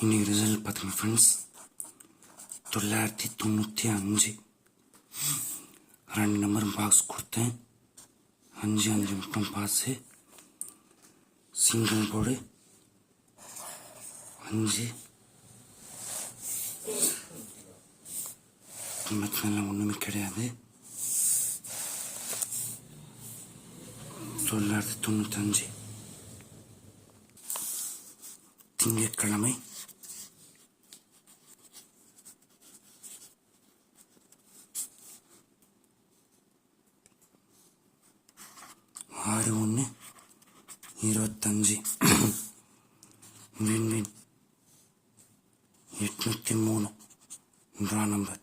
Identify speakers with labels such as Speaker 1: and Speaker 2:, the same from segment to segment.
Speaker 1: இன்னைக்கு ரிசல்ட் பார்த்துங்க ஃப்ரெண்ட்ஸ் தொள்ளாயிரத்தி தொண்ணூற்றி அஞ்சு. ரெண்டு நம்பர் பாக்ஸ் கொடுத்தேன். அஞ்சு அஞ்சு மட்டும் பாஸு சிங்கிள் போர்டு அஞ்சு. மற்ற ஒன்றுமே கிடையாது. தொள்ளாயிரத்தி தொண்ணூத்தஞ்சு திங்கட்கிழமை ஆறு ஒன்று இருபத்தஞ்சி. Win win. எட்நூற்றி மூணு. ட்ரா நம்பர்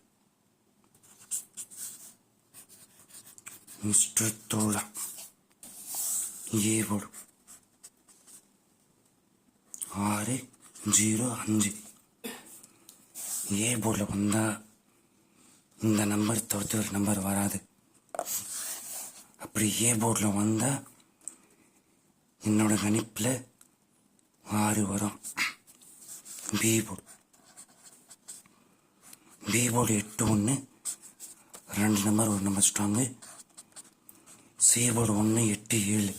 Speaker 1: மிஸ்டர் தோழா. ஏ ஆறு ஜீரோ அஞ்சு. ஏ போர்டில் வந்தால் இந்த நம்பர் தவிர்த்து ஒரு நம்பர் வராது. அப்படி ஏ போர்டில் வந்தால் என்னோட கணிப்பில் ஆறு வரும். பி போர்டு பி போர்டு எட்டு ஒன்று ரெண்டு நம்பர் ஒரு நம்பர் ஸ்ட்ராங்கு சி போர்டு ஒன்று எட்டு ஏழு.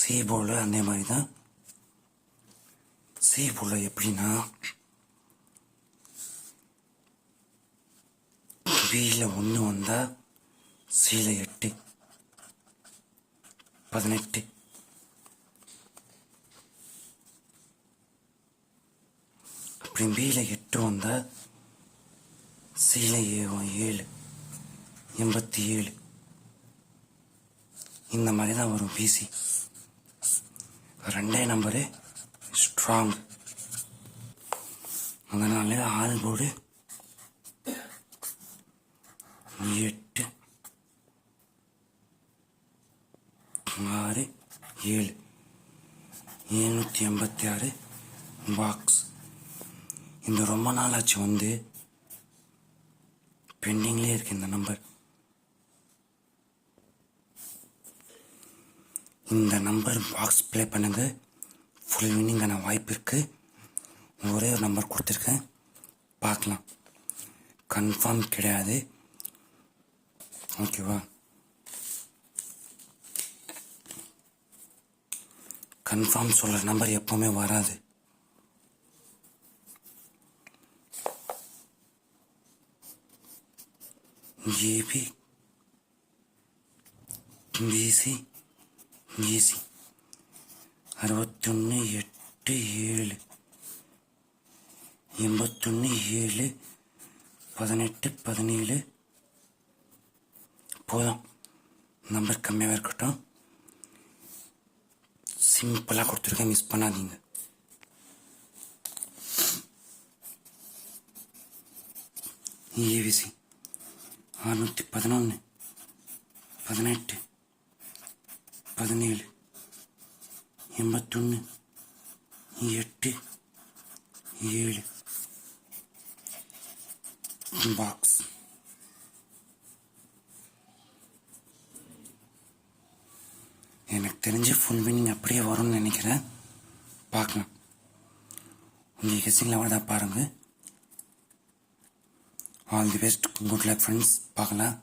Speaker 1: சி போர்டில் அதே மாதிரி தான் சி போர்டில் எப்படின்னா பியில் ஒன்று வந்தால் சியில் எட்டு பதினெட்டு. அப்படி பியில் எட்டு வந்தால் சீலை ஏழு எண்பத்தி ஏழு இந்த மாதிரி தான் வரும் பிசி ரெண்டே நம்பரு ஸ்ட்ராங் அதனால ஆள் போர்டு எட்டு ஆறு ஏழு. எழுநூற்றி எண்பத்தி ஆறு பாக்ஸ் இந்த ரொம்ப நாள் ஆச்சு வந்து. பெண்டிங்லேயே இருக்கு இந்த நம்பர் இந்த நம்பர் பாக்ஸ் ப்ளே பண்ணுங்க. ஃபுல் வின்னிங்கான வாய்ப்பு இருக்கு. ஒரே ஒரு நம்பர் கொடுத்துருக்கேன். பார்க்கலாம். கன்ஃபார்ம் கிடையாது. ஓகேவா கன்ஃபார்ம் சொல்கிற நம்பர் எப்போவுமே வராது. ஏபி பிசி பிசி அறுபத்தொன்று எட்டு ஏழு எண்பத்தொன்று ஏழு பதினெட்டு பதினேழு. போதும். நம்பர் கம்மியாக இருக்கட்டும். சிம்பிளாக கொடுத்துருக்கேன் மிஸ் பண்ணாதீங்க ஏவிசி அறுநூற்றி பதினொன்று பதினெட்டு பதினேழு எண்பத்தொன்று எட்டு ஏழு பாக்ஸ் எனக்கு தெரிஞ்சு ஃபுல் மீனிங் அப்படியே வரும்னு நினைக்கிறேன். பார்க்கலாம். உங்கள் கெஸ்டிங்கில் வரதா பாருங்க. All the best good luck friends பார்க்கலாம்.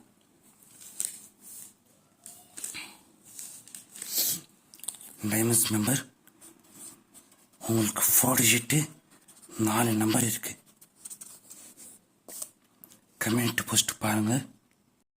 Speaker 1: டைமண்ட்ஸ் மெம்பர் உங்களுக்கு ஃபோர் டிஜிட்டு நாலு நம்பர் இருக்கு. கம்யூனிட்டி போஸ்ட் பாருங்கள்